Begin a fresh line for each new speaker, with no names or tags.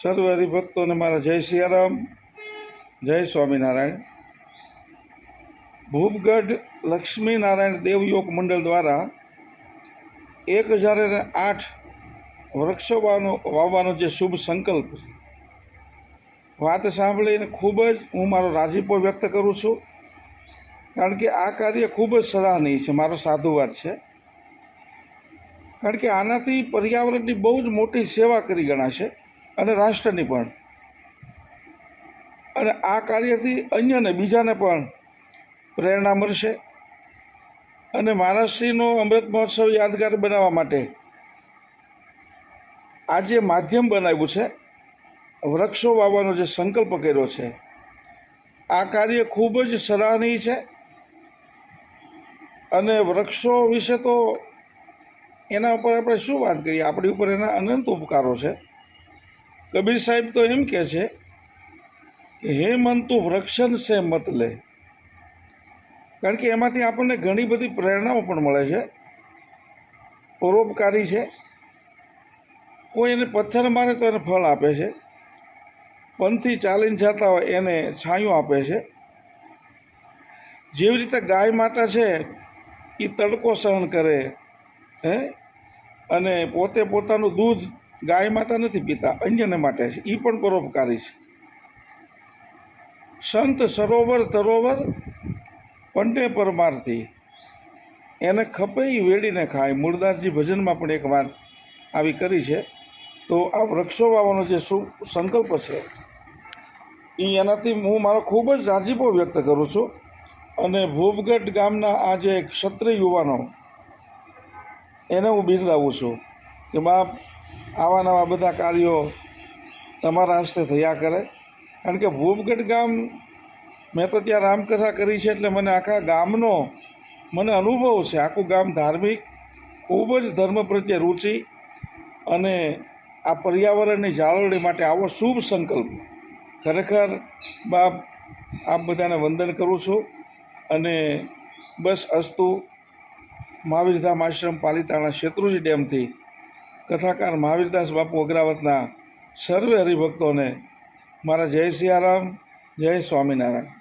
સર્વ હરિભક્તોને મારા જય સિયારામ જય સ્વામિનારાયણ. ભૂપગઢ લક્ષ્મીનારાયણ દેવયોગ મંડળ દ્વારા એક હજાર આઠ વૃક્ષો વાવવાનો જે શુભ સંકલ્પ વાત સાંભળીને ખૂબ જ હું મારો રાજીપો વ્યક્ત કરું છું, કારણ કે આ કાર્ય ખૂબ જ સરાહનીય છે, મારો સાધુવાદ છે. કારણ કે આનાથી પર્યાવરણની બહુ જ મોટી સેવા કરી ગણાશે. અને રાષ્ટ્રની પણ. અને આ કાર્યથી અન્યને બીજાને પણ પ્રેરણા મળશે. અને મહારાષ્ટ્રીનો અમૃત મહોત્સવ યાદગાર બનાવવા માટે આ જે માધ્યમ બનાવ્યું છે. વૃક્ષો વાવવાનો જે સંકલ્પ કર્યો છે. આ કાર્ય ખૂબ જ સરાહનીય છે. અને વૃક્ષો વિશે તો એના ઉપર આપણે શું વાત કરીએ? આપણી ઉપર એના અનંત ઉપકારો છે. કબીર સાહેબ તો એમ કહે છે કે હે મન વૃક્ષન સે મત લે. કારણ કે એમાંથી આપણને ઘણી બધી પ્રેરણાઓ પણ મળે છે. પરોપકારી છે. કોઈ એને પથ્થર મારે તો એને ફળ આપે છે. પંથી ચાલીને જતા હોય એને છાંયો આપે છે. જેવી રીતે ગાય માતા છે એ તડકો સહન કરે, હે? અને પોતે પોતાનું દૂધ ગાય માતા નથી, પીતા અન્યને માટે છે. એ પણ પરોપકારી છે. સંત સરોવર તરોવર પંડે પરમારથી. એને ખપે વેડીને ખાય. મૂળદાસજી ભજનમાં પણ એક વાત આવી કરી છે. તો આ વૃક્ષો વાવવાનો જે સંકલ્પ છે એ એનાથી હું મારો ખૂબ જ રાજીપો વ્યક્ત કરું છું. અને ભૂપગઢ ગામના આ જે ક્ષત્રિય યુવાનો, એને હું બિરદાવું છું કે બાપ આવા નવા બધા કાર્યો તમારા હસ્તે થયા કરે. કારણ કે ભૂપગઢ ગામ, મેં તો ત્યાં રામકથા કરી છે એટલે મને આખા ગામનો મને અનુભવ છે. આખું ગામ ધાર્મિક, ખૂબ જ ધર્મ પ્રત્યે રુચિ અને આ પર્યાવરણની જાળવણી માટે આવો શુભ સંકલ્પ. ખરેખર બાપ, આપ બધાને વંદન કરું છું અને બસ અસ્તુ. મહાવીરધામ આશ્રમ પાલિતાણા શેત્રુજી ડેમથી કથાકાર મહાવીરદાસ બાપુ અગ્રાવતના સર્વે હરિભક્તોને મારા જય સિયારામ જય સ્વામિનારાયણ.